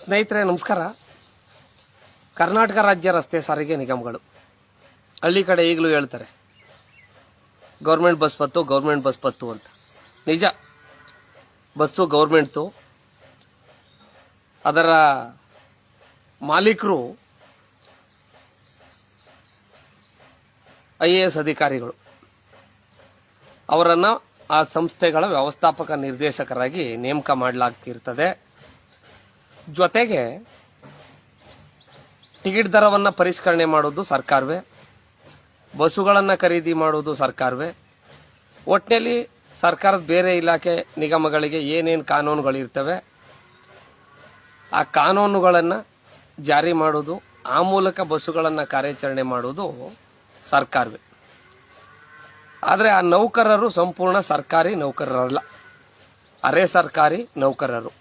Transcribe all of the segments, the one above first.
ಸ್ನೇಹಿತರೆ, ನಮಸ್ಕಾರ. ಕರ್ನಾಟಕ ರಾಜ್ಯ ರಸ್ತೆ ಸಾರಿಗೆ ನಿಗಮಗಳು. ಹಳ್ಳಿ ಕಡೆ ಈಗಲೂ ಹೇಳ್ತಾರೆ, ಗೌರ್ಮೆಂಟ್ ಬಸ್ ಬತ್ತು ಗೌರ್ಮೆಂಟ್ ಬಸ್ ಬತ್ತು ಅಂತ. ನಿಜ, ಬಸ್ಸು ಗೌರ್ಮೆಂಟ್ದು. ಅದರ ಮಾಲೀಕರು ಐ ಎ ಎಸ್ ಅಧಿಕಾರಿಗಳು. ಅವರನ್ನು ಆ ಸಂಸ್ಥೆಗಳ ವ್ಯವಸ್ಥಾಪಕ ನಿರ್ದೇಶಕರಾಗಿ ನೇಮಕ ಮಾಡಲಾಗ್ತಿರ್ತದೆ. ಜೊತೆಗೆ ಟಿಕೆಟ್ ದರವನ್ನು ಪರಿಷ್ಕರಣೆ ಮಾಡೋದು ಸರ್ಕಾರವೇ, ಬಸ್ಸುಗಳನ್ನು ಖರೀದಿ ಮಾಡೋದು ಸರ್ಕಾರವೇ. ಒಟ್ಟಿನಲ್ಲಿ ಸರ್ಕಾರದ ಬೇರೆ ಇಲಾಖೆ ನಿಗಮಗಳಿಗೆ ಏನೇನು ಕಾನೂನುಗಳಿರ್ತವೆ, ಆ ಕಾನೂನುಗಳನ್ನು ಜಾರಿ ಮಾಡೋದು, ಆ ಮೂಲಕ ಬಸ್ಸುಗಳನ್ನು ಕಾರ್ಯಾಚರಣೆ ಮಾಡೋದು ಸರ್ಕಾರವೇ. ಆದರೆ ಆ ನೌಕರರು ಸಂಪೂರ್ಣ ಸರ್ಕಾರಿ ನೌಕರರಲ್ಲ, ಅರೆ ಸರ್ಕಾರಿ ನೌಕರರು.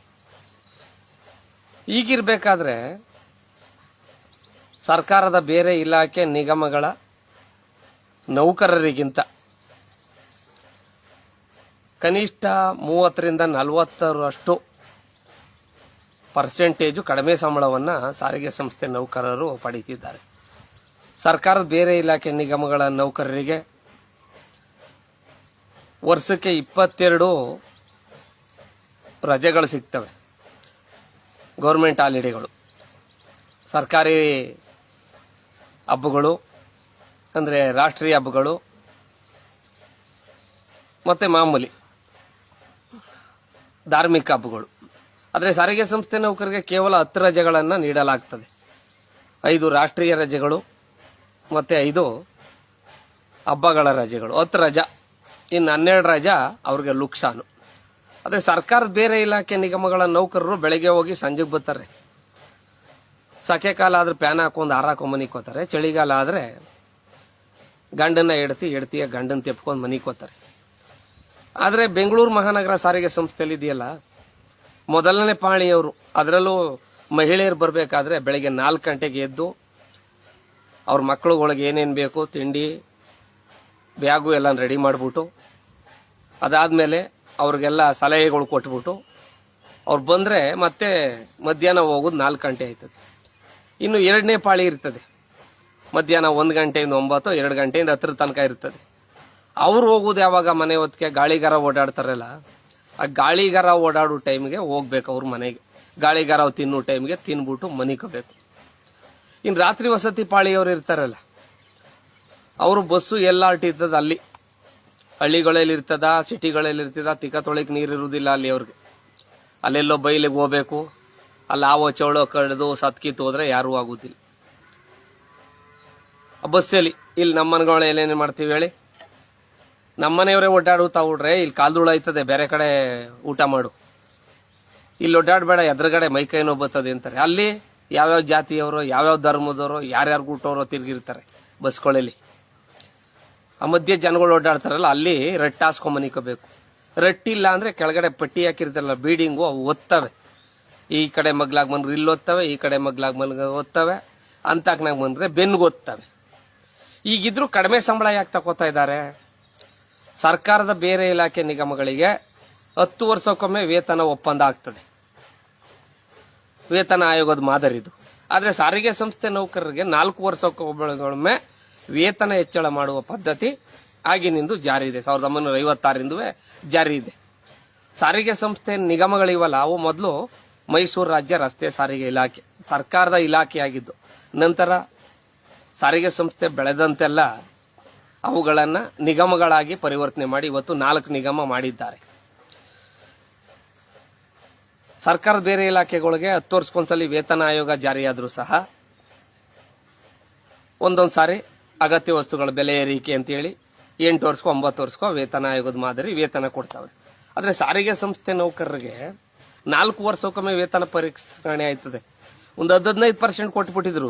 ಈಗಿರ್ಬೇಕಾದ್ರೆ ಸರ್ಕಾರದ ಬೇರೆ ಇಲಾಖೆ ನಿಗಮಗಳ ನೌಕರರಿಗಿಂತ ಕನಿಷ್ಠ ಮೂವತ್ತರಿಂದ ನಲವತ್ತರಷ್ಟು ಪರ್ಸೆಂಟೇಜು ಕಡಿಮೆ ಸಂಬಳವನ್ನು ಸಾರಿಗೆ ಸಂಸ್ಥೆ ನೌಕರರು ಪಡೀತಿದ್ದಾರೆ. ಸರ್ಕಾರದ ಬೇರೆ ಇಲಾಖೆ ನಿಗಮಗಳ ನೌಕರರಿಗೆ ವರ್ಷಕ್ಕೆ ಇಪ್ಪತ್ತೆರಡು ರಜೆಗಳು ಸಿಗ್ತವೆ. ಗೌರ್ಮೆಂಟ್ ಹಾಲಿಡೇಗಳು, ಸರ್ಕಾರಿ ಹಬ್ಬಗಳು, ಅಂದರೆ ರಾಷ್ಟ್ರೀಯ ಹಬ್ಬಗಳು, ಮತ್ತು ಮಾಮೂಲಿ ಧಾರ್ಮಿಕ ಹಬ್ಬಗಳು. ಆದರೆ ಸಾರಿಗೆ ಸಂಸ್ಥೆ ನೌಕರಿಗೆ ಕೇವಲ ಹತ್ತು ರಜೆಗಳನ್ನು ನೀಡಲಾಗ್ತದೆ. ಐದು ರಾಷ್ಟ್ರೀಯ ರಜೆಗಳು, ಮತ್ತು ಐದು ಹಬ್ಬಗಳ ರಜೆಗಳು. ಹತ್ತು ರಜಾ, ಇನ್ನು ಹನ್ನೆರಡು ರಜಾ ಅವ್ರಿಗೆ ಲುಕ್ಸಾನು. ಅದೇ ಸರ್ಕಾರದ ಬೇರೆ ಇಲಾಖೆ ನಿಗಮಗಳ ನೌಕರರು ಬೆಳಗ್ಗೆ ಹೋಗಿ ಸಂಜೆಗೆ ಬರ್ತಾರೆ. ಸಖೆ ಕಾಲ ಆದ್ರೆ ಪ್ಯಾನ್ ಹಾಕೊಂಡು ಹಾರ ಹಾಕೊಂಡು ಮನಿಗೆ ಹೋಗ್ತಾರೆ. ಚಳಿಗಾಲ ಆದರೆ ಗಂಡನ್ನ ಎಡ್ತಿ ಎಡ್ತಿಯ ಗಂಡನ ತೆಪ್ಕೊಂಡು ಮನೆಗೆ ಹೋಗ್ತಾರೆ. ಆದರೆ ಬೆಂಗಳೂರು ಮಹಾನಗರ ಸಾರಿಗೆ ಸಂಸ್ಥೆಯಲ್ಲಿ ಇದೆಯಲ್ಲ, ಮೊದಲನೇ ಪಾಣಿಯವರು ಅದರಲ್ಲೂ ಮಹಿಳೆಯರು ಬರಬೇಕಾದ್ರೆ ಬೆಳಗ್ಗೆ ನಾಲ್ಕು ಗಂಟೆಗೆ ಎದ್ದು ಅವ್ರ ಮಕ್ಕಳುಗಳಿಗೆ ಏನೇನು ಬೇಕು ತಿಂಡಿ, ಬ್ಯಾಗು ಎಲ್ಲ ರೆಡಿ ಮಾಡಿಬಿಟ್ಟು, ಅದಾದಮೇಲೆ ಅವ್ರಿಗೆಲ್ಲ ಸಲಹೆಗಳು ಕೊಟ್ಬಿಟ್ಟು ಅವ್ರು ಬಂದರೆ ಮತ್ತೆ ಮಧ್ಯಾಹ್ನ ಹೋಗೋದು ನಾಲ್ಕು ಗಂಟೆ ಆಯ್ತದೆ. ಇನ್ನು ಎರಡನೇ ಪಾಳಿ ಇರ್ತದೆ. ಮಧ್ಯಾಹ್ನ ಒಂದು ಗಂಟೆಯಿಂದ ಒಂಬತ್ತು, ಎರಡು ಗಂಟೆಯಿಂದ ಹತ್ತಿರ ತನಕ ಇರ್ತದೆ. ಅವ್ರು ಹೋಗೋದು ಯಾವಾಗ ಮನೆ ಹೊತ್ತಿಗೆ? ಗಾಳಿಗಾರ ಓಡಾಡ್ತಾರಲ್ಲ, ಆ ಗಾಳಿಗಾರ ಓಡಾಡೋ ಟೈಮ್ಗೆ ಹೋಗ್ಬೇಕು ಅವ್ರ ಮನೆಗೆ. ಗಾಳಿಗಾರ ತಿನ್ನೋ ಟೈಮ್ಗೆ ತಿನ್ಬಿಟ್ಟು ಮನಿಕೋಬೇಕು ಇನ್ನು ರಾತ್ರಿ ವಸತಿ ಪಾಳಿಯವ್ರು ಇರ್ತಾರಲ್ಲ, ಅವರು ಬಸ್ಸು ಎಲ್ಲ ಅಲ್ಲಿ. ಹಳ್ಳಿಗಳಲ್ಲಿ ಇರ್ತದ ಸಿಟಿಗಳಲ್ಲಿ ಇರ್ತದ ತಿಕ್ಕ ತೊಳಿಕ್ ನೀರು ಇರುವುದಿಲ್ಲ ಅಲ್ಲಿ ಅವ್ರಿಗೆ. ಅಲ್ಲೆಲ್ಲೋ ಬೈಲಿಗೆ ಹೋಗ್ಬೇಕು ಅಲ್ಲಿ ಆವೋ ಚೌಳೋ ಕಡಿದು ಸತ್ಕಿತ್ತು ಹೋದ್ರೆ ಯಾರೂ ಆಗುದಿಲ್ಲ. ಬಸ್ಸಲ್ಲಿ ಇಲ್ಲಿ ನಮ್ಮ ಮನೆಗಳಲ್ಲಿ ಏನೇನು ಮಾಡ್ತೀವಿ ಹೇಳಿ? ನಮ್ಮನೆಯವರೇ ಓಡಾಡುತ್ತಾ ಹುಡ್ರೆ ಇಲ್ಲಿ ಕಾಲ್ದುಳ ಆಯ್ತದೆ, ಬೇರೆ ಕಡೆ ಊಟ ಮಾಡು. ಇಲ್ಲಿ ಓಡಾಡಬೇಡ, ಎದುರುಗಡೆ ಮೈಕೈ ನೋವು ಬರ್ತದೆ ಅಂತಾರೆ. ಅಲ್ಲಿ ಯಾವ್ಯಾವ ಜಾತಿಯವರು, ಯಾವ್ಯಾವ ಧರ್ಮದವರು, ಯಾರ್ಯಾರು ಊಟವರು ತಿರುಗಿರ್ತಾರೆ ಬಸ್ಗಳಲ್ಲಿ. ಆ ಮಧ್ಯೆ ಜನಗಳು ಓಡಾಡ್ತಾರಲ್ಲ, ಅಲ್ಲಿ ರಟ್ಟ ಹಾಸ್ಕೊಂಡ್ ರಟ್ಟಿಲ್ಲ ಅಂದ್ರೆ ಕೆಳಗಡೆ ಪಟ್ಟಿ ಹಾಕಿರ್ತಾರಲ್ಲ, ಬೀಡಿಂಗು ಅವು ಒತ್ತವೆ. ಈ ಕಡೆ ಮಗ್ಲಾಗ್ ಬಂದ್ರೆ ಇಲ್ಲಿ ಓದ್ತವೆ ಈ ಕಡೆ ಮಗ್ಲಾಗ್ ಬಂದ್ರೆ ಓದ್ತವೆ ಅಂತಾಕ್ನಾಗ ಬಂದ್ರೆ ಬೆನ್ನು ಓದ್ತವೆ ಈಗಿದ್ರು ಕಡಿಮೆ ಸಂಬಳ ಯಾಕೆ ತಗೋತಾ ಇದ್ದಾರೆ? ಸರ್ಕಾರದ ಬೇರೆ ಇಲಾಖೆ ನಿಗಮಗಳಿಗೆ ಹತ್ತು ವರ್ಷಕ್ಕೊಮ್ಮೆ ವೇತನ ಒಪ್ಪಂದ ಆಗ್ತದೆ. ವೇತನ ಆಯೋಗದ ಮಾದರಿ ಇದು ಆದರೆ ಸಾರಿಗೆ ಸಂಸ್ಥೆ ನೌಕರರಿಗೆ ನಾಲ್ಕು ವರ್ಷಕ್ಕೊಮ್ಮೆ ವೇತನ ಹೆಚ್ಚಳ ಮಾಡುವ ಪದ್ಧತಿ ಆಗಿನಿಂದ ಜಾರಿ ಇದೆ. ಸಾವಿರದ ಒಂಬೈನೂರ ಐವತ್ತಾರಿಂದವೇ ಜಾರಿ ಇದೆ. ಸಾರಿಗೆ ಸಂಸ್ಥೆ ನಿಗಮಗಳಿವಲ್ಲ ಅವು ಮೊದಲು ಮೈಸೂರು ರಾಜ್ಯ ರಸ್ತೆ ಸಾರಿಗೆ ಇಲಾಖೆ, ಸರ್ಕಾರದ ಇಲಾಖೆಯಾಗಿದ್ದು, ನಂತರ ಸಾರಿಗೆ ಸಂಸ್ಥೆ ಬೆಳೆದಂತೆಲ್ಲ ಅವುಗಳನ್ನು ನಿಗಮಗಳಾಗಿ ಪರಿವರ್ತನೆ ಮಾಡಿ ಇವತ್ತು ನಾಲ್ಕು ನಿಗಮ ಮಾಡಿದ್ದಾರೆ. ಸರ್ಕಾರ ಬೇರೆ ಇಲಾಖೆಗಳಿಗೆ ಹತ್ತು ವರ್ಷಕ್ಕೊಂದ್ಸಲಿ ವೇತನ ಆಯೋಗ ಜಾರಿಯಾದರೂ ಸಹ ಒಂದೊಂದು ಸಾರಿ ಅಗತ್ಯ ವಸ್ತುಗಳ ಬೆಲೆ ಏರಿಕೆ ಅಂತೇಳಿ ಎಂಟು ವರ್ಷಕ್ಕೋ ಒಂಬತ್ತು ವರ್ಷಕ್ಕೋ ವೇತನ ಆಯೋಗದ ಮಾದರಿ ವೇತನ ಕೊಡ್ತಾವೆ ಆದರೆ ಸಾರಿಗೆ ಸಂಸ್ಥೆ ನೌಕರರಿಗೆ ನಾಲ್ಕು ವರ್ಷಕ್ಕೊಮ್ಮೆ ವೇತನ ಪರಿಷ್ಕರಣೆ ಆಯ್ತದೆ. ಒಂದು ಹದ್ ಹದಿನೈದು ಪರ್ಸೆಂಟ್ ಕೊಟ್ಬಿಟ್ಟಿದ್ರು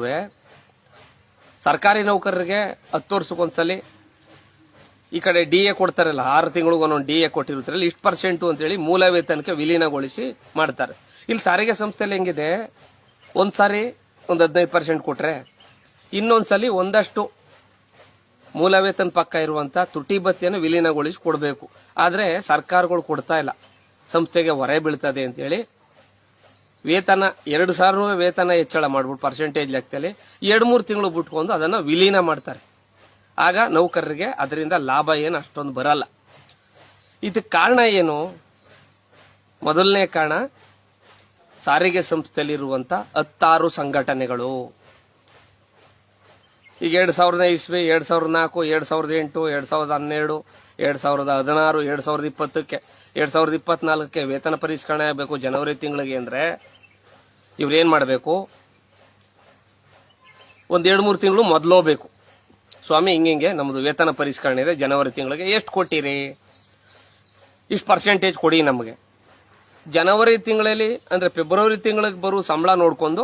ಸರ್ಕಾರಿ ನೌಕರರಿಗೆ ಹತ್ತು ವರ್ಷಕ್ಕೊಂದ್ಸಲಿ ಈ ಕಡೆ ಡಿ ಎ ಕೊಡ್ತಾರಲ್ಲ, ಆರು ತಿಂಗಳಿಗೆ ಒಂದೊಂದು ಡಿ ಎ ಕೊಟ್ಟಿರ್ತಾರಲ್ಲ ಇಷ್ಟು ಪರ್ಸೆಂಟು ಅಂತೇಳಿ ಮೂಲ ವೇತನಕ್ಕೆ ವಿಲೀನಗೊಳಿಸಿ ಮಾಡ್ತಾರೆ. ಇಲ್ಲಿ ಸಾರಿಗೆ ಸಂಸ್ಥೆಯಲ್ಲಿ ಹೆಂಗಿದೆ ಒಂದು ಸಾರಿ ಒಂದು ಹದಿನೈದು ಪರ್ಸೆಂಟ್ ಕೊಟ್ರೆ, ಇನ್ನೊಂದ್ಸಲಿ ಒಂದಷ್ಟು ಮೂಲ ವೇತನ ಪಕ್ಕ ಇರುವಂತ ತುಟಿ ಭತ್ಯೆಯನ್ನು ವಿಲೀನಗೊಳಿಸಿ ಕೊಡಬೇಕು ಆದರೆ ಸರ್ಕಾರಗಳು ಕೊಡ್ತಾ ಇಲ್ಲ. ಸಂಸ್ಥೆಗೆ ಹೊರೆ ಬೀಳ್ತದೆ ಅಂತೇಳಿ ವೇತನ, ಎರಡು ಸಾವಿರ ವೇತನ ಹೆಚ್ಚಳ ಮಾಡ್ಬಿಟ್ಟು ಪರ್ಸೆಂಟೇಜ್ ಲೆಕ್ಕದಲ್ಲಿ ಎರಡು ಮೂರು ತಿಂಗಳು ಬಿಟ್ಕೊಂಡು ಅದನ್ನ ವಿಲೀನ ಮಾಡ್ತಾರೆ. ಆಗ ನೌಕರರಿಗೆ ಅದರಿಂದ ಲಾಭ ಏನು ಅಷ್ಟೊಂದು ಬರಲ್ಲ. ಇದಕ್ಕೆ ಕಾರಣ ಏನು? ಮೊದಲನೇ ಕಾರಣ ಸಾರಿಗೆ ಸಂಸ್ಥೆಯಲ್ಲಿರುವಂತ ಹತ್ತಾರು ಸಂಘಟನೆಗಳು. ಈಗ ಎರಡು ಸಾವಿರದ ಇಸ್ವಿ, ಎರಡು ಸಾವಿರದ ನಾಲ್ಕು, ಎರಡು ಸಾವಿರದ ಎಂಟು, ಎರಡು ಸಾವಿರದ ಹನ್ನೆರಡು, ಎರಡು ಸಾವಿರದ ಹದಿನಾರು, ಎರಡು ಸಾವಿರದ ಇಪ್ಪತ್ತಕ್ಕೆ, ಎರಡು ಸಾವಿರದ ಇಪ್ಪತ್ನಾಲ್ಕಕ್ಕೆ ವೇತನ ಪರಿಷ್ಕರಣೆ ಆಗಬೇಕು ಜನವರಿ ತಿಂಗಳಿಗೆ ಅಂದ್ರೆ ಏನು ಮಾಡಬೇಕು? ಒಂದು ಎರಡು ಮೂರು ತಿಂಗಳು ಮೊದಲೋಬೇಕು ಸ್ವಾಮಿ ಹಿಂಗಿಂಗೆ ನಮ್ಮದು ವೇತನ ಪರಿಷ್ಕರಣೆ ಇದೆ, ಜನವರಿ ತಿಂಗಳಿಗೆ ಎಷ್ಟು ಕೊಟ್ಟಿರಿ? ಇಷ್ಟು ಪರ್ಸೆಂಟೇಜ್ ಕೊಡಿ ನಮಗೆ. ಜನವರಿ ತಿಂಗಳಲ್ಲಿ ಅಂದರೆ ಫೆಬ್ರವರಿ ತಿಂಗಳಿಗೆ ಬರೋ ಸಂಬಳ ನೋಡಿಕೊಂಡು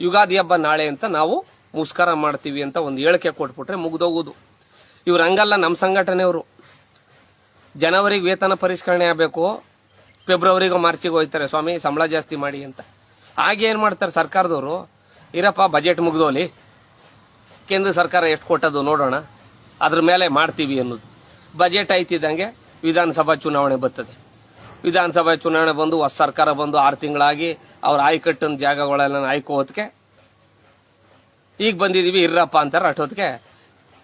ಯುಗಾದಿ ಹಬ್ಬ ನಾಳೆ ಅಂತ ನಾವು ಮುಸ್ಕಾರ ಮಾಡ್ತೀವಿ ಅಂತ ಒಂದು ಹೇಳಿಕೆ ಕೊಟ್ಬಿಟ್ರೆ ಮುಗ್ದೋಗುದು. ಇವ್ರು ಹಂಗಲ್ಲ ನಮ್ಮ ಸಂಘಟನೆಯವರು. ಜನವರಿಗೆ ವೇತನ ಪರಿಷ್ಕರಣೆ ಆಗಬೇಕು, ಫೆಬ್ರವರಿಗೋ ಮಾರ್ಚಿಗೆ ಹೋಗ್ತಾರೆ, ಸ್ವಾಮಿ, ಸಂಬಳ ಜಾಸ್ತಿ ಮಾಡಿ ಅಂತ. ಹಾಗೆ ಏನು ಮಾಡ್ತಾರೆ ಸರ್ಕಾರದವರು? ಇರಪ್ಪ ಬಜೆಟ್ ಮುಗ್ದೋಲಿ. ಕೇಂದ್ರ ಸರ್ಕಾರ ಎಷ್ಟು ಕೊಟ್ಟದು ನೋಡೋಣ. ಅದ್ರ ಮೇಲೆ ಮಾಡ್ತೀವಿ ಅನ್ನೋದು. ಬಜೆಟ್ ಐತಿದ್ದಂಗೆ ವಿಧಾನಸಭಾ ಚುನಾವಣೆ ಬರ್ತದೆ. ವಿಧಾನಸಭಾ ಚುನಾವಣೆ ಬಂದು ಹೊಸ ಸರ್ಕಾರ ಬಂದು ಆರು ತಿಂಗಳಾಗಿ ಅವ್ರ ಆಯ್ಕಟ್ಟಿನ ಜಾಗಗಳೆಲ್ಲ ಆಯ್ಕೋದಕ್ಕೆ ಈಗ ಬಂದಿದೀವಿ ಇರ್ರಪ್ಪ ಅಂತಾರೆ. ಅಷ್ಟೊತ್ತಿಗೆ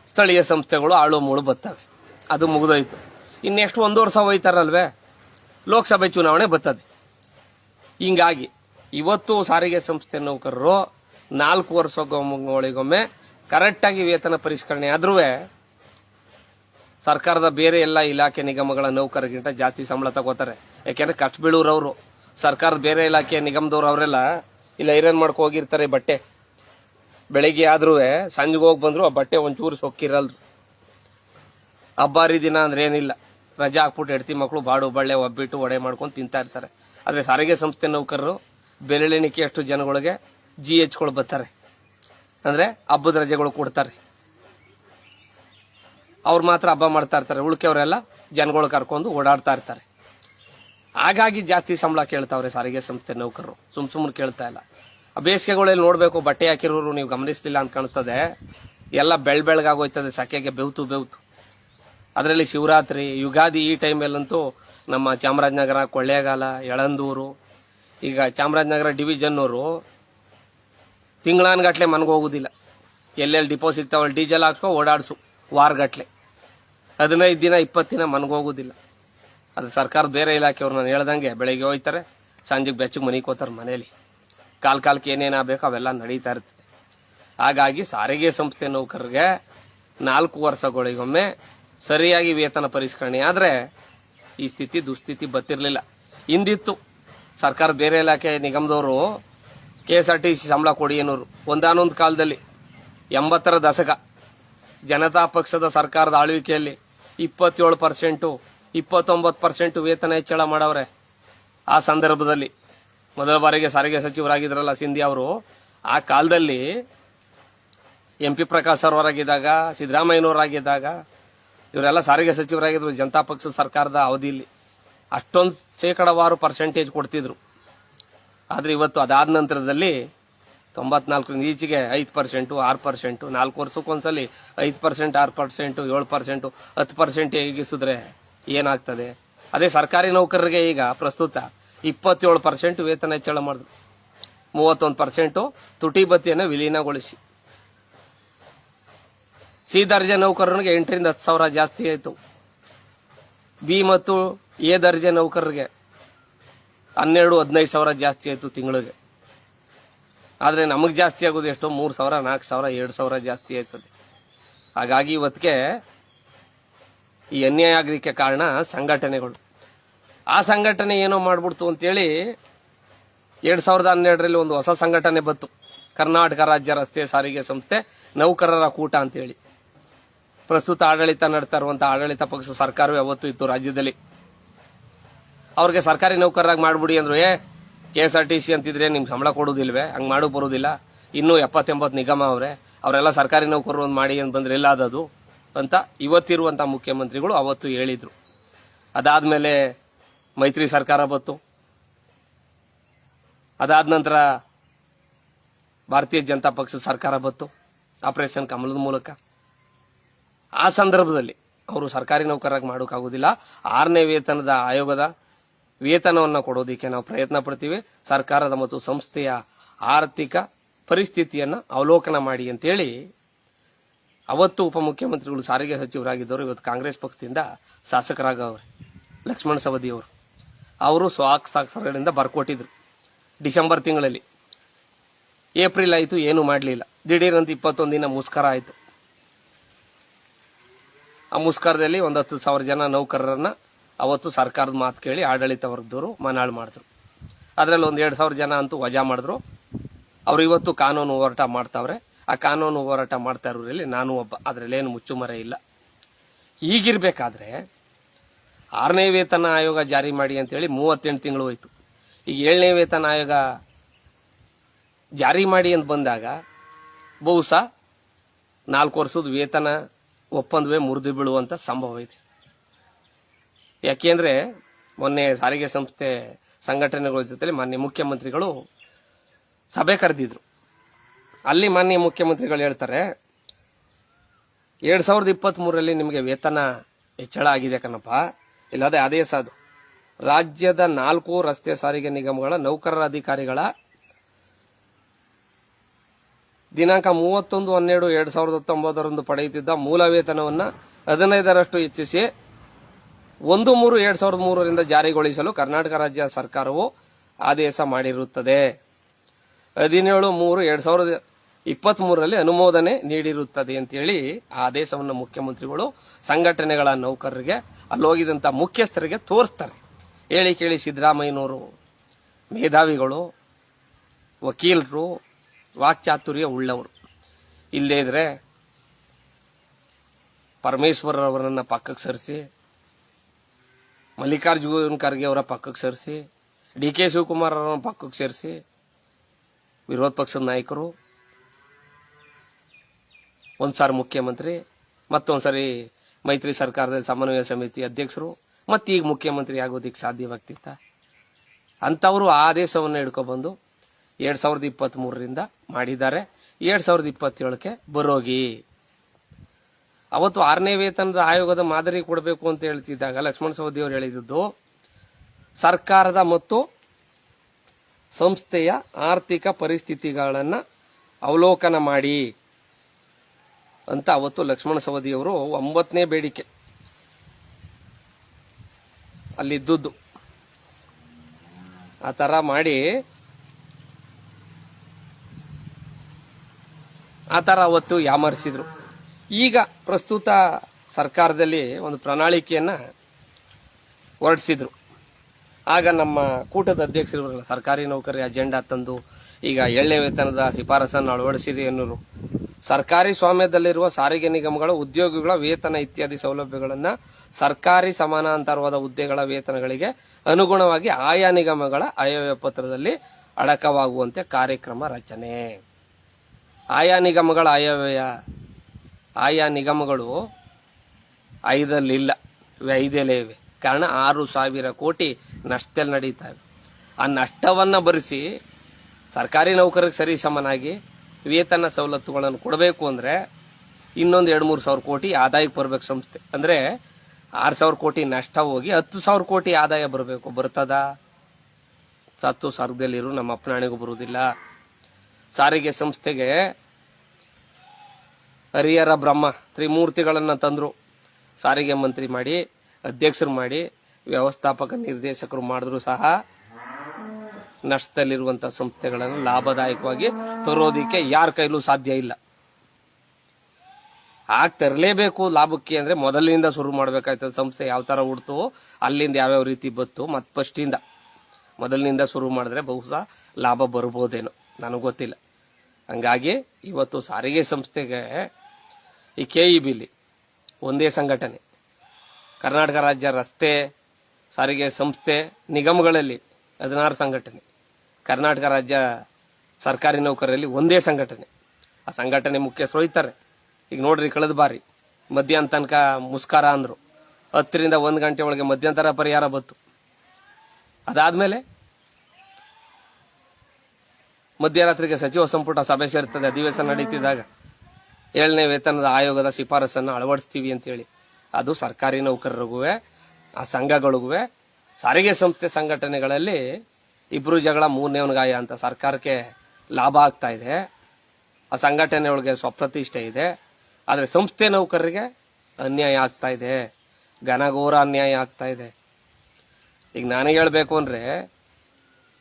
ಸ್ಥಳೀಯ ಸಂಸ್ಥೆಗಳು ಆಳು ಮೂಳು ಬರ್ತವೆ. ಅದು ಮುಗಿದೋಯ್ತು. ಇನ್ನೆಷ್ಟು ಒಂದು ವರ್ಷ ಹೋಯ್ತಾರಲ್ವೇ? ಲೋಕಸಭೆ ಚುನಾವಣೆ ಬರ್ತದೆ. ಹಿಂಗಾಗಿ ಇವತ್ತು ಸಾರಿಗೆ ಸಂಸ್ಥೆ ನೌಕರರು ನಾಲ್ಕು ವರ್ಷಗಳಿಗೊಮ್ಮೆ ಕರೆಕ್ಟಾಗಿ ವೇತನ ಪರಿಷ್ಕರಣೆ ಆದ್ರೂ ಸರ್ಕಾರದ ಬೇರೆ ಎಲ್ಲ ಇಲಾಖೆ ನಿಗಮಗಳ ನೌಕರರಿಗಿಂತ ಜಾಸ್ತಿ ಸಂಬಳ ತಗೋತಾರೆ. ಯಾಕೆಂದ್ರೆ ಕಷ್ಟ ಬೀಳೂರವರು ಸರ್ಕಾರದ ಬೇರೆ ಇಲಾಖೆ ನಿಗಮದವ್ರು ಅವರೆಲ್ಲ, ಇಲ್ಲ ಐರನ್ ಮಾಡ್ಕೊ ಹೋಗಿರ್ತಾರೆ ಬಟ್ಟೆ. ಬೆಳಿಗ್ಗೆ ಆದ್ರೂ ಸಂಜೆಗೆ ಹೋಗಿ ಬಂದ್ರು ಆ ಬಟ್ಟೆ ಒಂಚೂರು ಸೊಕ್ಕಿರಲ್ರು. ಹಬ್ಬಾರಿ ದಿನ ಅಂದ್ರೆ ಏನಿಲ್ಲ. ರಜಾ ಹಾಕ್ಬಿಟ್ಟು ಹೆಡ್ತಿ ಮಕ್ಕಳು ಬಾಡು ಬಳ್ಳೆ ಒಬ್ಬಿಟ್ಟು ಒಡೆ ಮಾಡ್ಕೊಂಡು ತಿಂತಾ ಇರ್ತಾರೆ. ಆದ್ರೆ ಸಾರಿಗೆ ಸಂಸ್ಥೆ ನೌಕರರು ಬೆರಳೆಣಿಕೆ ಅಷ್ಟು ಜನಗಳಿಗೆ ಜಿ ಎಚ್ಗಳು ಬರ್ತಾರೆ. ಅಂದ್ರೆ ಹಬ್ಬದ ರಜೆಗಳು ಕೊಡ್ತಾರೆ. ಅವ್ರು ಮಾತ್ರ ಹಬ್ಬ ಮಾಡ್ತಾ ಇರ್ತಾರೆ. ಉಳ್ಕೆಯವರೆಲ್ಲ ಜನಗಳು ಕರ್ಕೊಂಡು ಓಡಾಡ್ತಾ ಇರ್ತಾರೆ. ಹಾಗಾಗಿ ಜಾಸ್ತಿ ಸಂಬಳ ಕೇಳ್ತಾವ್ರೆ ಸಾರಿಗೆ ಸಂಸ್ಥೆ ನೌಕರರು. ಸುಮ್ ಸುಮ್ಮನೆ ಕೇಳ್ತಾ ಇಲ್ಲ. ಬೇಸಿಗೆಗಳಲ್ಲಿ ನೋಡಬೇಕು, ಬಟ್ಟೆ ಹಾಕಿರೋರು ನೀವು ಗಮನಿಸ್ತಿಲ್ಲ ಅಂತ ಕಾಣಿಸ್ತದೆ. ಎಲ್ಲ ಬೆಳ್ ಬೆಳಗಾಗೋಯ್ತದೆ ಸಕೆಗೆ ಬೆವ್ತು ಬೆವ್ತು. ಅದರಲ್ಲಿ ಶಿವರಾತ್ರಿ, ಯುಗಾದಿ ಈ ಟೈಮಲ್ಲಂತೂ ನಮ್ಮ ಚಾಮರಾಜನಗರ, ಕೊಳ್ಳೇಗಾಲ, ಯಳಂದೂರು, ಈಗ ಚಾಮರಾಜನಗರ ಡಿವಿಜನ್ನವರು ತಿಂಗಳಾನ್ಗಟ್ಲೆ ಮನ್ಗೆ ಹೋಗೋದಿಲ್ಲ. ಎಲ್ಲೆಲ್ಲಿ ಡಿಪೋ ಸಿಗ್ತಾವಲ್ಲಿ ಡೀಸೆಲ್ ಹಾಕ್ಸ್ಕೊ ಓಡಾಡಿಸು, ವಾರಗಟ್ಲೆ. ಹದಿನೈದು ದಿನ, ಇಪ್ಪತ್ತು ದಿನ ಮನೆಗೆ ಹೋಗೋದಿಲ್ಲ. ಅದು ಸರ್ಕಾರ ಬೇರೆ ಇಲಾಖೆಯವ್ರು ನಾನು ಹೇಳ್ದಂಗೆ ಬೆಳಗ್ಗೆ ಹೋಯ್ತಾರೆ, ಸಂಜೆಗೆ ಬೆಚ್ಚಗೆ ಮನೆಗೆ ಹೋಗ್ತಾರೆ ಮನೇಲಿ. ಕಾಲ್ ಕಾಲಕ್ಕೆ ಏನೇನಾಗಬೇಕು ಅವೆಲ್ಲ ನಡೀತಾ ಇರ್ತದೆ. ಹಾಗಾಗಿ ಸಾರಿಗೆ ಸಂಸ್ಥೆ ನೌಕರರಿಗೆ ನಾಲ್ಕು ವರ್ಷಗಳಿಗೊಮ್ಮೆ ಸರಿಯಾಗಿ ವೇತನ ಪರಿಷ್ಕರಣೆ ಆದರೆ ಈ ಸ್ಥಿತಿ ದುಸ್ಥಿತಿ ಬತ್ತಿರಲಿಲ್ಲ ಹಿಂದಿತ್ತು. ಸರ್ಕಾರ ಬೇರೆ ಇಲಾಖೆ ನಿಗಮದವರು K S R T C ಸಂಬಳ ಕೊಡಿ ಏನೋರು ಒಂದಾನೊಂದು ಕಾಲದಲ್ಲಿ ಎಂಬತ್ತರ ದಶಕ ಜನತಾ ಪಕ್ಷದ ಸರ್ಕಾರದ ಆಳ್ವಿಕೆಯಲ್ಲಿ ಇಪ್ಪತ್ತೇಳು ಪರ್ಸೆಂಟು, ಇಪ್ಪತ್ತೊಂಬತ್ತು ಪರ್ಸೆಂಟು ವೇತನ ಹೆಚ್ಚಳ ಮಾಡವ್ರೆ. ಆ ಸಂದರ್ಭದಲ್ಲಿ ಮೊದಲ ಬಾರಿಗೆ ಸಾರಿಗೆ ಸಚಿವರಾಗಿದ್ರಲ್ಲ ಸಿಂಧಿ ಅವರು, ಆ ಕಾಲದಲ್ಲಿ ಎಂ ಪಿ ಪ್ರಕಾಶ್ ಅವರಾಗಿದ್ದಾಗ, ಸಿದ್ದರಾಮಯ್ಯನವರಾಗಿದ್ದಾಗ, ಇವರೆಲ್ಲ ಸಾರಿಗೆ ಸಚಿವರಾಗಿದ್ರು, ಜನತಾ ಪಕ್ಷದ ಸರ್ಕಾರದ ಅವಧಿಯಲ್ಲಿ ಅಷ್ಟೊಂದು ಶೇಕಡವಾರು ಪರ್ಸೆಂಟೇಜ್ ಕೊಡ್ತಿದ್ರು. ಆದರೆ ಇವತ್ತು ಅದಾದ ನಂತರದಲ್ಲಿ ತೊಂಬತ್ನಾಲ್ಕರಿಂದ ಈಚೆಗೆ ಐದು ಪರ್ಸೆಂಟು ಆರು ಪರ್ಸೆಂಟು ನಾಲ್ಕು ವರ್ಷಕ್ಕೊಂದ್ಸಲಿ ಐದು ಪರ್ಸೆಂಟ್ ಆರು ಪರ್ಸೆಂಟು ಏಳು ಪರ್ಸೆಂಟು ಹತ್ತು ಪರ್ಸೆಂಟ್ ಹೇಗಿಸಿದ್ರೆ ಏನಾಗ್ತದೆ? ಅದೇ ಸರ್ಕಾರಿ ನೌಕರರಿಗೆ ಈಗ ಪ್ರಸ್ತುತ ಇಪ್ಪತ್ತೇಳು ಪರ್ಸೆಂಟ್ ವೇತನ ಹೆಚ್ಚಳ ಮಾಡಿದ್ರು. ಮೂವತ್ತೊಂದು ಪರ್ಸೆಂಟು ತುಟಿ ಬತ್ತಿಯನ್ನು ವಿಲೀನಗೊಳಿಸಿ. ಸಿ ದರ್ಜೆ ನೌಕರರಿಗೆ ಎಂಟರಿಂದ ಹತ್ತು ಸಾವಿರ ಜಾಸ್ತಿ ಆಯಿತು. ಬಿ ಮತ್ತು ಎ ದರ್ಜೆ ನೌಕರರಿಗೆ ಹನ್ನೆರಡು, ಹದಿನೈದು ಸಾವಿರ ಜಾಸ್ತಿ ಆಯಿತು ತಿಂಗಳಿಗೆ. ಆದರೆ ನಮಗೆ ಜಾಸ್ತಿ ಆಗೋದು ಎಷ್ಟು? ಮೂರು ಸಾವಿರ, ನಾಲ್ಕು ಸಾವಿರ, ಎರಡು ಸಾವಿರ ಜಾಸ್ತಿ ಆಯ್ತದೆ. ಹಾಗಾಗಿ ಇವತ್ತಿಗೆ ಈ ಅನ್ಯಾಯ ಆಗಲಿಕ್ಕೆ ಕಾರಣ ಸಂಘಟನೆಗಳು. ಆ ಸಂಘಟನೆ ಏನೋ ಮಾಡ್ಬಿಡ್ತು ಅಂತೇಳಿ ಎರಡ್ ಸಾವಿರದ ಹನ್ನೆರಡರಲ್ಲಿ ಒಂದು ಹೊಸ ಸಂಘಟನೆ ಬಂತು. ಕರ್ನಾಟಕ ರಾಜ್ಯ ರಸ್ತೆ ಸಾರಿಗೆ ಸಂಸ್ಥೆ ನೌಕರರ ಕೂಟ ಅಂತೇಳಿ. ಪ್ರಸ್ತುತ ಆಡಳಿತ ನಡೆಸ್ತಾ ಇರುವಂಥ ಆಡಳಿತ ಪಕ್ಷ ಸರ್ಕಾರವೇ ಅವತ್ತು ಇತ್ತು ರಾಜ್ಯದಲ್ಲಿ. ಅವ್ರಿಗೆ ಸರ್ಕಾರಿ ನೌಕರರಾಗಿ ಮಾಡ್ಬಿಡಿ ಅಂದ್ರು, ಏ K S R T C ಅಂತಿದ್ರೆ ನಿಮ್ಗೆ ಸಂಬಳ ಕೊಡೋದಿಲ್ವೇ? ಹಂಗೆ ಮಾಡೋ ಬರೋದಿಲ್ಲ. ಇನ್ನೂ ಎಪ್ಪತ್ತೆಂಬತ್ತು ನಿಗಮ ಅವ್ರೆ. ಅವರೆಲ್ಲ ಸರ್ಕಾರಿ ನೌಕರರು ಒಂದು ಮಾಡಿ ಅಂತ ಬಂದ್ರೆ ಅದದು ಅಂತ ಇವತ್ತಿರುವಂತ ಮುಖ್ಯಮಂತ್ರಿಗಳು ಅವತ್ತು ಹೇಳಿದ್ರು. ಅದಾದ್ಮೇಲೆ ಮೈತ್ರಿ ಸರ್ಕಾರ ಬಂತು. ಅದಾದ ನಂತರ ಭಾರತೀಯ ಜನತಾ ಪಕ್ಷದ ಸರ್ಕಾರ ಬಂತು, ಆಪರೇಷನ್ ಕಮಲದ ಮೂಲಕ. ಆ ಸಂದರ್ಭದಲ್ಲಿ ಅವರು ಸರ್ಕಾರಿ ನೌಕರರಾಗಿ ಮಾಡೋಕ್ಕಾಗೋದಿಲ್ಲ ಆರನೇ ವೇತನದ ಆಯೋಗದ ವೇತನವನ್ನು ಕೊಡೋದಕ್ಕೆ ನಾವು ಪ್ರಯತ್ನ ಪಡ್ತೀವಿ. ಸರ್ಕಾರದ ಮತ್ತು ಸಂಸ್ಥೆಯ ಆರ್ಥಿಕ ಪರಿಸ್ಥಿತಿಯನ್ನು ಅವಲೋಕನ ಮಾಡಿ ಅಂತೇಳಿ ಅವತ್ತು ಉಪಮುಖ್ಯಮಂತ್ರಿಗಳು ಸಾರಿಗೆ ಸಚಿವರಾಗಿದ್ದವರು ಇವತ್ತು ಕಾಂಗ್ರೆಸ್ ಪಕ್ಷದಿಂದ ಶಾಸಕರಾಗವ್ರೆ ಲಕ್ಷ್ಮಣ ಸವದಿ ಅವರು ಸಾಕ್ ಸಾಕ್ಸರ್ಗಳಿಂದ ಬರ್ಕೊಟ್ಟಿದ್ರು. ಡಿಸೆಂಬರ್ ತಿಂಗಳಲ್ಲಿ. ಏಪ್ರಿಲ್ ಆಯಿತು, ಏನು ಮಾಡಲಿಲ್ಲ. ದಿಢೀರಂತ ಇಪ್ಪತ್ತೊಂದು ದಿನ ಮುಸ್ಕರ ಆಯಿತು. ಆ ಮುಸ್ಕರದಲ್ಲಿ ಒಂದು ಹತ್ತು ಸಾವಿರ ಜನ ನೌಕರರನ್ನ ಅವತ್ತು ಸರ್ಕಾರದ ಮಾತು ಕೇಳಿ ಆಡಳಿತ ವರ್ಗದವರು ಮನಾಳು ಮಾಡಿದ್ರು. ಅದರಲ್ಲಿ ಒಂದು ಎರಡು ಸಾವಿರ ಜನ ಅಂತೂ ವಜಾ ಮಾಡಿದ್ರು. ಅವರು ಇವತ್ತು ಕಾನೂನು ಹೋರಾಟ ಮಾಡ್ತಾವ್ರೆ. ಆ ಕಾನೂನು ಹೋರಾಟ ಮಾಡ್ತಾ ಇರೋರಲ್ಲಿ ನಾನು ಒಬ್ಬ. ಅದರಲ್ಲೇನು ಮುಚ್ಚುಮರೆ ಇಲ್ಲ. ಈಗಿರ್ಬೇಕಾದ್ರೆ ಆರನೇ ವೇತನ ಆಯೋಗ ಜಾರಿ ಮಾಡಿ ಅಂತೇಳಿ ಮೂವತ್ತೆಂಟು ತಿಂಗಳು ಹೋಯ್ತು. ಈಗ ಏಳನೇ ವೇತನ ಆಯೋಗ ಜಾರಿ ಮಾಡಿ ಅಂತ ಬಂದಾಗ ಬಹುಶಃ ನಾಲ್ಕು ವರ್ಷದ ವೇತನ ಒಪ್ಪಂದವೇ ಮುರಿದು ಬೀಳುವಂಥ ಸಂಭವ ಇದೆ. ಯಾಕೆಂದರೆ ಮೊನ್ನೆ ಸಾರಿಗೆ ಸಂಸ್ಥೆ ಸಂಘಟನೆಗಳ ಜೊತೆಯಲ್ಲಿ ಮಾನ್ಯ ಮುಖ್ಯಮಂತ್ರಿಗಳು ಸಭೆ ಕರೆದಿದ್ರು. ಅಲ್ಲಿ ಮಾನ್ಯ ಮುಖ್ಯಮಂತ್ರಿಗಳು ಹೇಳ್ತಾರೆ, ಎರಡು ಸಾವಿರದ ಇಪ್ಪತ್ತ್ಮೂರರಲ್ಲಿ ನಿಮಗೆ ವೇತನ ಹೆಚ್ಚಳ ಆಗಿದೆ ಕಣಪ್ಪ. ಇಲ್ಲದೆ ಆದೇಶ ಅದು. ರಾಜ್ಯದ ನಾಲ್ಕು ರಸ್ತೆ ಸಾರಿಗೆ ನಿಗಮಗಳ ನೌಕರರ ಅಧಿಕಾರಿಗಳ ದಿನಾಂಕ ಮೂವತ್ತೊಂದು, ಹನ್ನೆರಡು, ಎರಡ್ ಸಾವಿರದ ಹತ್ತೊಂಬತ್ತರಂದು ಪಡೆಯುತ್ತಿದ್ದ ಮೂಲ ವೇತನವನ್ನು ಹದಿನೈದರಷ್ಟು ಹೆಚ್ಚಿಸಿ ಒಂದು ಮೂರು, ಎರಡ್ ಸಾವಿರದ ಮೂರರಿಂದ ಜಾರಿಗೊಳಿಸಲು ಕರ್ನಾಟಕ ರಾಜ್ಯ ಸರ್ಕಾರವು ಆದೇಶ ಮಾಡಿರುತ್ತದೆ. ಹದಿನೇಳು, ಮೂರು, ಎರಡ್ ಸಾವಿರದ ಇಪ್ಪತ್ತ್ ಮೂರರಲ್ಲಿ ಅನುಮೋದನೆ ನೀಡಿರುತ್ತದೆ ಅಂತೇಳಿ ಆ ಆದೇಶವನ್ನು ಮುಖ್ಯಮಂತ್ರಿಗಳು ಸಂಘಟನೆಗಳ ನೌಕರರಿಗೆ ಅಲ್ಲಿ ಹೋಗಿದಂತ ಮುಖ್ಯಸ್ಥರಿಗೆ ತೋರಿಸ್ತಾರೆ. ಹೇಳಿ ಕೇಳಿ ಸಿದ್ದರಾಮಯ್ಯನವರು, ಮೇಧಾವಿಗಳು, ವಕೀಲರು, ವಾಕ್ಚಾತುರ್ಯ ಉಳ್ಳವರು. ಇಲ್ಲದೇ ಇದ್ರೆ ಪರಮೇಶ್ವರ್ ಅವರನ್ನ ಪಕ್ಕಕ್ಕೆ ಸರಿಸಿ, ಮಲ್ಲಿಕಾರ್ಜುನ್ ಖರ್ಗೆ ಅವರ ಪಕ್ಕಕ್ಕೆ ಸರಿಸಿ, ಡಿ ಕೆ ಶಿವಕುಮಾರ್ ಅವರನ್ನು ಪಕ್ಕಕ್ಕೆ ಸೇರಿಸಿ, ವಿರೋಧ ಪಕ್ಷದ ನಾಯಕರು, ಒಂದ್ಸಾರಿ ಮುಖ್ಯಮಂತ್ರಿ, ಮತ್ತೊಂದ್ಸರಿ ಮೈತ್ರಿ ಸರ್ಕಾರದ ಸಮನ್ವಯ ಸಮಿತಿ ಅಧ್ಯಕ್ಷರು ಮತ್ತೀಗ ಮುಖ್ಯಮಂತ್ರಿ ಆಗೋದಿಕ್ಕೆ ಸಾಧ್ಯವಾಗ್ತಿತ್ತ ಅಂಥವರು ಆ ಆದೇಶವನ್ನು ಹಿಡ್ಕೊಬಂದು ಎರಡು ಸಾವಿರದ ಇಪ್ಪತ್ತ್ಮೂರರಿಂದ ಮಾಡಿದ್ದಾರೆ. ಎರಡು ಸಾವಿರದ ಇಪ್ಪತ್ತೇಳಕ್ಕೆ ಬರೋಗಿ. ಅವತ್ತು ಆರನೇ ವೇತನದ ಆಯೋಗದ ಮಾದರಿ ಕೊಡಬೇಕು ಅಂತ ಹೇಳ್ತಿದ್ದಾಗ ಲಕ್ಷ್ಮಣ ಸವದಿ ಅವರು ಹೇಳಿದ್ದು, ಸರ್ಕಾರದ ಮತ್ತು ಸಂಸ್ಥೆಯ ಆರ್ಥಿಕ ಪರಿಸ್ಥಿತಿಗಳನ್ನು ಅವಲೋಕನ ಮಾಡಿ. ಅಂತ ಅವತ್ತು ಲಕ್ಷ್ಮಣ ಸವದಿಯವರು ಒಂಬತ್ತನೇ ಬೇಡಿಕೆ. ಅಲ್ಲಿದ್ದುದ್ದು. ಆ ಥರ ಮಾಡಿ ಆ ಥರ ಅವತ್ತು ಯಾಮರಿಸಿದ್ರು. ಈಗ ಪ್ರಸ್ತುತ ಸರ್ಕಾರದಲ್ಲಿ ಒಂದು ಪ್ರಣಾಳಿಕೆಯನ್ನ ಹೊರಡಿಸಿದ್ರು. ಆಗ ನಮ್ಮ ಕೂಟದ ಅಧ್ಯಕ್ಷರು ಸರ್ಕಾರಿ ನೌಕರಿ ಅಜೆಂಡಾ ತಂದು ಈಗ ಏಳನೇ ವೇತನದ ಶಿಫಾರಸನ್ನು ಅಳವಡಿಸಿದೆ ಎನ್ನುವರು ಸರ್ಕಾರಿ ಸ್ವಾಮ್ಯದಲ್ಲಿರುವ ಸಾರಿಗೆ ನಿಗಮಗಳ, ಉದ್ಯೋಗಿಗಳ ವೇತನ ಇತ್ಯಾದಿ ಸೌಲಭ್ಯಗಳನ್ನು ಸರ್ಕಾರಿ ಸಮಾನಾಂತರವಾದ ಹುದ್ದೆಗಳ ವೇತನಗಳಿಗೆ ಅನುಗುಣವಾಗಿ ಆಯಾ ನಿಗಮಗಳ ಆಯವ್ಯ ಪತ್ರದಲ್ಲಿ ಅಡಕವಾಗುವಂತೆ ಕಾರ್ಯಕ್ರಮ ರಚನೆ. ಆಯಾ ನಿಗಮಗಳ ಆಯವ್ಯಯ, ಆಯಾ ನಿಗಮಗಳು ಐದಲ್ಲಿಲ್ಲ, ಇವೆ ಐದಲ್ಲೇ ಇವೆ. ಕಾರಣ ಆರು ಸಾವಿರ ಕೋಟಿ ನಷ್ಟದಲ್ಲಿ ನಡೀತಾ ಇವೆ. ಆ ನಷ್ಟವನ್ನು ಭರಿಸಿ ಸರ್ಕಾರಿ ನೌಕರಿಗೆ ಸರಿ ಸಮನಾಗಿ ವೇತನ ಸವಲತ್ತುಗಳನ್ನು ಕೊಡಬೇಕು ಅಂದರೆ ಇನ್ನೊಂದು ಎರಡು ಮೂರು ಸಾವಿರ ಕೋಟಿ ಆದಾಯಕ್ಕೆ ಬರಬೇಕು ಸಂಸ್ಥೆ. ಅಂದರೆ ಆರು ಸಾವಿರ ಕೋಟಿ ನಷ್ಟ ಹೋಗಿ ಹತ್ತು ಸಾವಿರ ಕೋಟಿ ಆದಾಯ ಬರಬೇಕು. ಬರ್ತದ? ಸತ್ತು ಸ್ವರ್ಗದಲ್ಲಿರು ನಮ್ಮ ಅಪ್ಪನಾಣೆಗೂ ಬರುವುದಿಲ್ಲ. ಸಾರಿಗೆ ಸಂಸ್ಥೆಗೆ ಹರಿಹರ ಬ್ರಹ್ಮ ತ್ರಿಮೂರ್ತಿಗಳನ್ನು ತಂದರು. ಸಾರಿಗೆ ಮಂತ್ರಿ ಮಾಡಿ, ಅಧ್ಯಕ್ಷರು ಮಾಡಿ, ವ್ಯವಸ್ಥಾಪಕ ನಿರ್ದೇಶಕರು ಮಾಡಿದ್ರು ಸಹ. ನಷ್ಟದಲ್ಲಿರುವಂತ ಸಂಸ್ಥೆಗಳನ್ನು ಲಾಭದಾಯಕವಾಗಿ ತರೋದಿಕ್ಕೆ ಯಾರ ಕೈಲೂ ಸಾಧ್ಯ ಇಲ್ಲ. ಆಗ ತರಲೇಬೇಕು ಲಾಭಕ್ಕೆ ಅಂದ್ರೆ ಮೊದಲಿನಿಂದ ಶುರು ಮಾಡ್ಬೇಕಾಯ್ತದ ಸಂಸ್ಥೆ ಯಾವ ತರ ಹುಡ್ತು ಅಲ್ಲಿಂದ ಯಾವ್ಯಾವ ರೀತಿ ಬತ್ತು ಮತ್ ಫಸ್ಟಿಂದ ಮೊದಲಿನಿಂದ ಶುರು ಮಾಡಿದ್ರೆ ಬಹುಶಃ ಲಾಭ ಬರ್ಬೋದೇನೋ, ನನಗೆ ಗೊತ್ತಿಲ್ಲ. ಹಂಗಾಗಿ ಇವತ್ತು ಸಾರಿಗೆ ಸಂಸ್ಥೆಗೆ ಈ ಕೆ ಇ ಬಿಲಿ ಒಂದೇ ಸಂಘಟನೆ, ಕರ್ನಾಟಕ ರಾಜ್ಯ ರಸ್ತೆ ಸಾರಿಗೆ ಸಂಸ್ಥೆ ನಿಗಮಗಳಲ್ಲಿ ಹದಿನಾರು ಸಂಘಟನೆ. ಕರ್ನಾಟಕ ರಾಜ್ಯ ಸರ್ಕಾರಿ ನೌಕರರಲ್ಲಿ ಒಂದೇ ಸಂಘಟನೆ. ಆ ಸಂಘಟನೆ ಮುಖ್ಯಸ್ಥರು ಹೋಯ್ತಾರೆ ಈಗ ನೋಡ್ರಿ ಕಳೆದ ಬಾರಿ ಮಧ್ಯಾಹ್ನ ತನಕ ಮುಸ್ಕಾರ ಅಂದ್ರು. ಹತ್ತರಿಂದ ಒಂದು ಗಂಟೆ ಒಳಗೆ ಮಧ್ಯಂತರ ಪರಿಹಾರ ಬಂತು. ಅದಾದಮೇಲೆ ಮಧ್ಯರಾತ್ರಿಗೆ ಸಚಿವ ಸಂಪುಟ ಸಭೆ ಸೇರ್ತದೆ, ಅಧಿವೇಶನ ನಡೀತಿದ್ದಾಗ. ಏಳನೇ ವೇತನದ ಆಯೋಗದ ಶಿಫಾರಸನ್ನು ಅಳವಡಿಸ್ತೀವಿ ಅಂತೇಳಿ. ಅದು ಸರ್ಕಾರಿ ನೌಕರರಿಗೂ ಆ ಸಂಘಗಳಿಗೂ ಸಾರಿಗೆ ಸಂಸ್ಥೆ ಸಂಘಟನೆಗಳಲ್ಲಿ ಇಬ್ರು ಜಗಳ ಮೂರನೇವನ್ಗಾಯ ಅಂತ ಸರ್ಕಾರಕ್ಕೆ ಲಾಭ ಆಗ್ತಾ ಇದೆ. ಆ ಸಂಘಟನೆ ಒಳಗೆ ಸ್ವಪ್ರತಿಷ್ಠೆ ಇದೆ. ಆದರೆ ಸಂಸ್ಥೆ ನೌಕರರಿಗೆ ಅನ್ಯಾಯ ಆಗ್ತಾ ಇದೆ. ಘನಘೋರ ಅನ್ಯಾಯ ಆಗ್ತಾ ಇದೆ. ಈಗ ನಾನೇ ಹೇಳ್ಬೇಕು ಅಂದ್ರೆ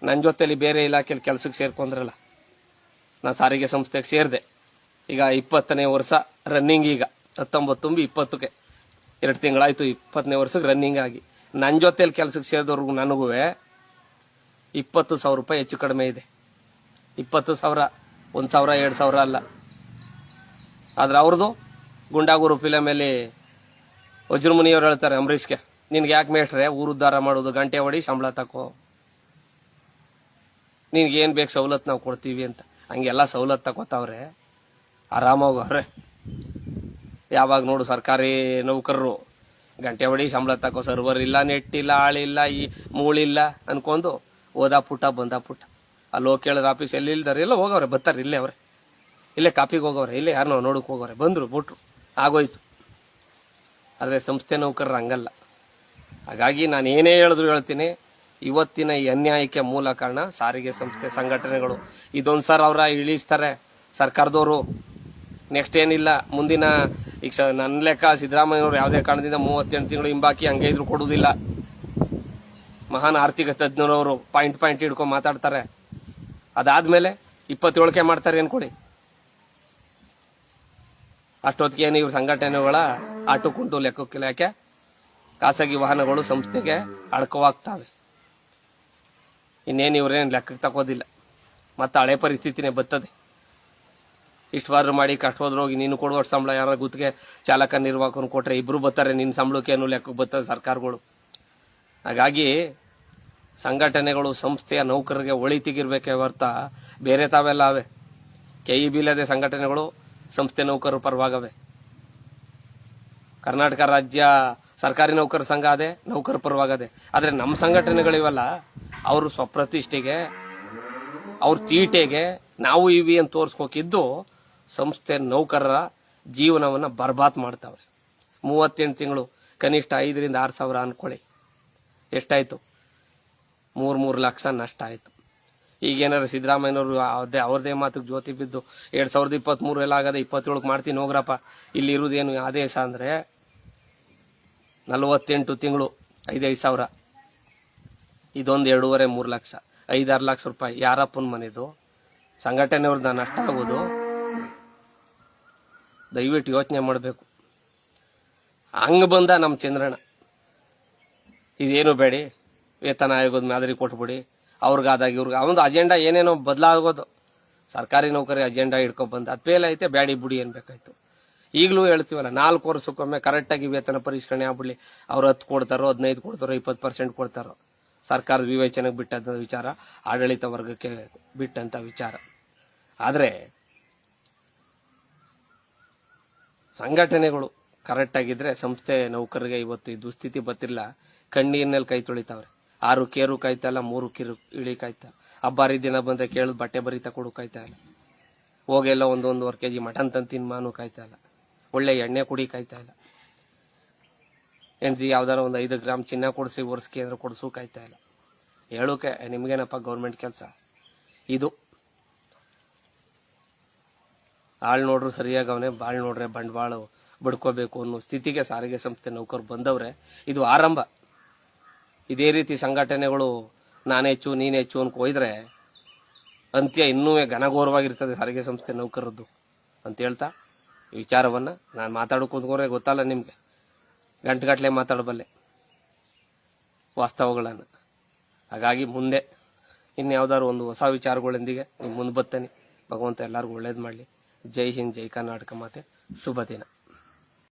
ನನ್ನ ಜೊತೆಲಿ ಬೇರೆ ಇಲಾಖೆಯಲ್ಲಿ ಕೆಲಸಕ್ಕೆ ಸೇರ್ಕೊಂಡ್ರಲ್ಲ. ನಾನು ಸಾರಿಗೆ ಸಂಸ್ಥೆಗೆ ಸೇರಿದೆ. ಈಗ ಇಪ್ಪತ್ತನೇ ವರ್ಷ ರನ್ನಿಂಗ್ ಈಗ. ಹತ್ತೊಂಬತ್ತು ತುಂಬಿ ಇಪ್ಪತ್ತಕ್ಕೆ ಎರಡು ತಿಂಗಳಾಯಿತು ಇಪ್ಪತ್ತನೇ ವರ್ಷಕ್ಕೆ ರನ್ನಿಂಗ್ ಆಗಿ. ನನ್ನ ಜೊತೆಲಿ ಕೆಲಸಕ್ಕೆ ಸೇರಿದವ್ರಿಗೂ ನನಗೂ ಇಪ್ಪತ್ತು ಸಾವಿರ ರೂಪಾಯಿ ಹೆಚ್ಚು ಕಡಿಮೆ ಇದೆ. ಇಪ್ಪತ್ತು ಸಾವಿರ, ಒಂದು ಸಾವಿರ, ಎರಡು ಸಾವಿರ ಅಲ್ಲ. ಆದ್ರೆ ಅವ್ರದ್ದು ಗುಂಡಾಗೂರು ಫಿಲಮಲ್ಲಿ ವಜ್ರಮುನಿಯವ್ರು ಹೇಳ್ತಾರೆ ಅಂಬರೀಷ್ಗೆ, ನಿನ್ಗೆ ಯಾಕೆ ಮೇಷ್ಟ್ರೆ? ಊರು ಉದ್ಧಾರ ಮಾಡೋದು, ಗಂಟೆ ಹೊಡಿ, ಸಂಬಳ ತಕೋ. ನಿನ್ಗೆ ಏನು ಬೇಕು ಸವಲತ್ತು ನಾವು ಕೊಡ್ತೀವಿ ಅಂತ. ಹಂಗೆಲ್ಲ ಸವಲತ್ತು ತಗೋತಾವ್ರೆ ಆರಾಮಾಗವ್ರೆ ಯಾವಾಗ ನೋಡು ಸರ್ಕಾರಿ ನೌಕರರು ಗಂಟೆ ಹೊಡಿ ಸಂಬಳ ತಕೋ ಸರ್ವರ್ ಇಲ್ಲ ನೆಟ್ ಇಲ್ಲ ಆಳಿಲ್ಲ ಈ ಮೂಳಿಲ್ಲ ಅನ್ಕೊಂಡು ಓದಾ ಪುಟ್ಟ ಬಂದ ಪುಟ್ಟ ಅಲ್ಲಿ ಹೋಗಿ ಕೇಳಿದ್ರೆ ಆಫೀಸ್ ಎಲ್ಲಿ ಇಲ್ದಾರೆ ಎಲ್ಲ ಹೋಗವ್ರೆ, ಬರ್ತಾರೆ ಇಲ್ಲೇ ಅವ್ರೆ. ಇಲ್ಲೇ ಕಾಪಿಗೆ ಹೋಗವ್ರೆ, ಇಲ್ಲೇ ಯಾರನ್ನೋ ನೋಡಕ್ ಹೋಗವ್ರೆ. ಬಂದರು, ಬಿಟ್ರು, ಆಗೋಯ್ತು. ಆದರೆ ಸಂಸ್ಥೆ ನೌಕರರು ಹಂಗಲ್ಲ. ಹಾಗಾಗಿ ನಾನು ಏನೇ ಹೇಳಿದ್ರು ಹೇಳ್ತೀನಿ, ಇವತ್ತಿನ ಈ ಅನ್ಯಾಯಕ್ಕೆ ಮೂಲ ಕಾರಣ ಸಾರಿಗೆ ಸಂಸ್ಥೆ, ಸಂಘಟನೆಗಳು. ಇದೊಂದು ಸರ್ ಅವರ ಇಳಿಸ್ತಾರೆ ಸರ್ಕಾರದವರು. ನೆಕ್ಸ್ಟ್ ಏನಿಲ್ಲ, ಮುಂದಿನ ಈಗ ನನ್ನ ಲೆಕ್ಕ ಸಿದ್ದರಾಮಯ್ಯನವರು ಯಾವುದೇ ಕಾರಣದಿಂದ ಮೂವತ್ತೆಂಟು ತಿಂಗಳು ಹಿಂಬಾಕಿ ಹಂಗೆ ಇದ್ರು ಕೊಡುವುದಿಲ್ಲ. ಮಹಾನ್ ಆರ್ಥಿಕ ತಜ್ಞರವರು ಪಾಯಿಂಟ್ ಪಾಯಿಂಟ್ ಹಿಡ್ಕೊಂಡು ಮಾತಾಡ್ತಾರೆ. ಅದಾದ್ಮೇಲೆ ಇಪ್ಪತ್ತೇಳಕ್ಕೆ ಮಾಡ್ತಾರೆ ಅನ್ಕೊಡಿ ಅಷ್ಟೊತ್ತಿಗೆ ಏನು ಇವ್ರ ಸಂಘಟನೆಗಳ ಆಟೋ ಕುಂಟು ಲೆಕ್ಕಕ್ಕಿಲ್ಲ ಯಾಕೆ ಖಾಸಗಿ ವಾಹನಗಳು ಸಂಸ್ಥೆಗೆ ಅಡಕವಾಗ್ತವೆ. ಇನ್ನೇನು ಇವ್ರೇನು ಲೆಕ್ಕಕ್ಕೆ ತಗೋದಿಲ್ಲ. ಮತ್ತೆ ಹಳೆ ಪರಿಸ್ಥಿತಿನೇ ಬರ್ತದೆ ಇಷ್ಟು ಮಾಡಿ ಮಾಡಿ ಕಷ್ಟವಾದ್ರು ಹೋಗಿ ನೀನು ಕೊಡುವಷ್ಟು ಸಂಬಳ ಯಾರ ಗುತ್ತಿಗೆ ಚಾಲಕ ನಿರ್ವಾಹಕನ ಕೊಟ್ರೆ ಇಬ್ರು ಬರ್ತಾರೆ ನಿನ್ನ ಸಂಬಳಕ್ಕೇನು ಲೆಕ್ಕಕ್ಕೆ ಬರ್ತಾರೆ ಸರ್ಕಾರಗಳು. ಹಾಗಾಗಿ ಸಂಘಟನೆಗಳು, ಸಂಸ್ಥೆಯ ನೌಕರರಿಗೆ ಒಳಿತಿಗಿರ್ಬೇಕೇ ಹೊರ್ತ ಬೇರೆ ತಾವೆಲ್ಲ ಅವೆ. ಕೆ ಇ ಸಂಘಟನೆಗಳು, ಸಂಸ್ಥೆ ನೌಕರರು ಪರವಾಗವೆ. ಕರ್ನಾಟಕ ರಾಜ್ಯ ಸರ್ಕಾರಿ ನೌಕರ ಸಂಘ ಅದೇ ನೌಕರ ಪರವಾಗದೆ. ಆದರೆ ನಮ್ಮ ಸಂಘಟನೆಗಳಿವಲ್ಲ, ಅವರು ಸ್ವಪ್ರತಿಷ್ಠೆಗೆ, ಅವ್ರ ತೀಟೆಗೆ ನಾವು ಇವಿ ಅಂತ ತೋರ್ಸ್ಕೋಕಿದ್ದು ಸಂಸ್ಥೆ ನೌಕರರ ಜೀವನವನ್ನು ಬರ್ಬಾತ್ ಮಾಡ್ತಾವೆ ಮೂವತ್ತೆಂಟು ತಿಂಗಳು, ಕನಿಷ್ಠ ಐದರಿಂದ ಆರು ಸಾವಿರ ಅಂದ್ಕೊಳ್ಳಿ ಎಷ್ಟಾಯಿತು? ಮೂರು ಮೂರು ಲಕ್ಷ ನಷ್ಟ ಆಯ್ತು. ಈಗೇನಾರು ಸಿದ್ದರಾಮಯ್ಯನವರು ಅದೇ ಅವ್ರದೇ ಮಾತಿಗೆ ಜ್ಯೋತಿ ಬಿದ್ದು ಎರಡು ಸಾವಿರದ ಇಪ್ಪತ್ತ್ಮೂರು ಎಲ್ಲ ಆಗದೆ ಇಪ್ಪತ್ತೇಳಕ್ಕೆ ಮಾಡ್ತೀನಿ ಹೋಗ್ರಪ್ಪ. ಇಲ್ಲಿ ಇರುವುದೇನು ಆದೇಶ ಅಂದರೆ ನಲವತ್ತೆಂಟು ತಿಂಗಳು, ಐದೈದು ಸಾವಿರ. ಇದೊಂದು ಎರಡೂವರೆ, ಮೂರು ಲಕ್ಷ. ಐದಾರು ಲಕ್ಷ ರೂಪಾಯಿ ಯಾರಪ್ಪನ ಮನೆದು. ಸಂಘಟನೆಯವ್ರದ್ದು ನಷ್ಟ ಆಗೋದು. ದಯವಿಟ್ಟು ಯೋಚನೆ ಮಾಡಬೇಕು. ಹಂಗೆ ಬಂದ ನಮ್ಮ ಚಂದ್ರಣ್ಣ. ಇದೇನು ಬೇಡಿ, ವೇತನ ಆಯೋಗದ ಮಾದರಿ ಕೊಟ್ಬಿಡಿ, ಅವ್ರಿಗಾದಾಗ ಇವ್ರಿಗೆ. ಅವನದು ಅಜೆಂಡಾ ಏನೇನೋ ಬದಲಾಗೋದು. ಸರ್ಕಾರಿ ನೌಕರಿ ಅಜೆಂಡಾ ಹಿಡ್ಕೊಂಡ್ ಬಂದ. ಅದು ಫೇಲ್ ಐತೆ, ಬ್ಯಾಡಿ ಬಿಡಿ ಅನ್ಬೇಕಾಯ್ತು ಈಗಲೂ ಹೇಳ್ತೀವಲ್ಲ, ನಾಲ್ಕು ವರ್ಷಕ್ಕೊಮ್ಮೆ ಕರೆಕ್ಟಾಗಿ ವೇತನ ಪರಿಷ್ಕರಣೆ ಆಗ್ಬಿಡ್ಲಿ. ಅವ್ರು ಹತ್ತು ಕೊಡ್ತಾರೋ, ಹದಿನೈದು ಕೊಡ್ತಾರೋ, ಇಪ್ಪತ್ತು ಪರ್ಸೆಂಟ್ ಕೊಡ್ತಾರೋ. ಸರ್ಕಾರದ ವಿವೇಚನೆಗೆ ಬಿಟ್ಟಂಥ ವಿಚಾರ, ಆಡಳಿತ ವರ್ಗಕ್ಕೆ ಬಿಟ್ಟಂಥ ವಿಚಾರ. ಆದರೆ ಸಂಘಟನೆಗಳು ಕರೆಕ್ಟ್ ಆಗಿದ್ರೆ ಸಂಸ್ಥೆ ನೌಕರರಿಗೆ ಇವತ್ತು ಈ ದುಸ್ಥಿತಿ ಬತ್ತಿಲ್ಲ ಕಣ್ಣೀರಿನಲ್ಲಿ ಕೈ ತೊಳಿತಾವ್ರೆ. ಆರು ಕೇರು ಕಾಯ್ತಾ ಇಲ್ಲ, ಮೂರು ಕಿರು ಇಳಿ ಕಾಯ್ತಾ ಹಬ್ಬಾರಿ ದಿನ ಬಂದ್ರೆ ಕೇಳಿದ್ ಬಟ್ಟೆ ಬರೀತಾ ಕೊಡು ಕಾಯ್ತಾ ಇಲ್ಲ. ಹೋಗೆಲ್ಲ ಒಂದೊಂದುವರೆ ಕೆ ಜಿ ಮಟನ್ ತಂತಿನ ಮಾನು ಕಾಯ್ತಾ ಇಲ್ಲ. ಒಳ್ಳೆ ಎಣ್ಣೆ ಕುಡಿ ಕಾಯ್ತಾ ಇಲ್ಲ. ಹೆಂಡ್ತಿ ಯಾವ್ದಾರ ಒಂದು ಐದು ಗ್ರಾಮ್ ಚಿನ್ನ ಕೊಡಿಸಿ, ಒರೆಸ್ಕೆ ಅಂದ್ರೆ ಕೊಡಿಸು ಕಾಯ್ತಾ ಇಲ್ಲ. ಹೇಳೋಕೆ ನಿಮ್ಗೇನಪ್ಪ ಗೌರ್ಮೆಂಟ್ ಕೆಲಸ? ಇದು. ಆಳ್ ನೋಡ್ರು ಸರಿಯಾಗಿ ಅವನೇ, ಬಾಳ್ ನೋಡ್ರೆ ಬಂಡವಾಳ ಬಡ್ಕೋಬೇಕು ಅನ್ನೋ ಸ್ಥಿತಿಗೆ ಸಾರಿಗೆ ಸಂಸ್ಥೆ ನೌಕರು ಬಂದವ್ರೆ. ಇದು ಆರಂಭ. ಇದೇ ರೀತಿ ಸಂಘಟನೆಗಳು ನಾನು ಹೆಚ್ಚು, ನೀನು ಹೆಚ್ಚು ಅಂತ ಹೋಯ್ದ್ರೆ ಅಂತ್ಯ ಇನ್ನೂ ಘನಘೋರವಾಗಿರ್ತದೆ ಸಾರಿಗೆ ಸಂಸ್ಥೆ ನೌಕರದ್ದು ಅಂತ ಹೇಳ್ತಾ ಈ ವಿಚಾರವನ್ನು ನಾನು ಮಾತಾಡೋ ಕೂತ್ಕೊಂಡ್ರೆ ಗೊತ್ತಲ್ಲ ನಿಮಗೆ. ಗಂಟೆಗಟ್ಟಲೆ ಮಾತಾಡಬಲ್ಲೆ ವಾಸ್ತವಗಳನ್ನು. ಹಾಗಾಗಿ ಮುಂದೆ ಇನ್ಯಾವುದಾದ್ರು ಒಂದು ಹೊಸ ವಿಚಾರಗಳೊಂದಿಗೆ ನಿಮ್ಮ ಮುಂದೆ ಬರ್ತೇನೆ. ಭಗವಂತ ಎಲ್ಲರಿಗೂ ಒಳ್ಳೇದು ಮಾಡಲಿ. ಜೈ ಹಿಂದ್ ಜೈ ಕರ್ನಾಟಕ ಮಾತೆ ಶುಭ ದಿನ.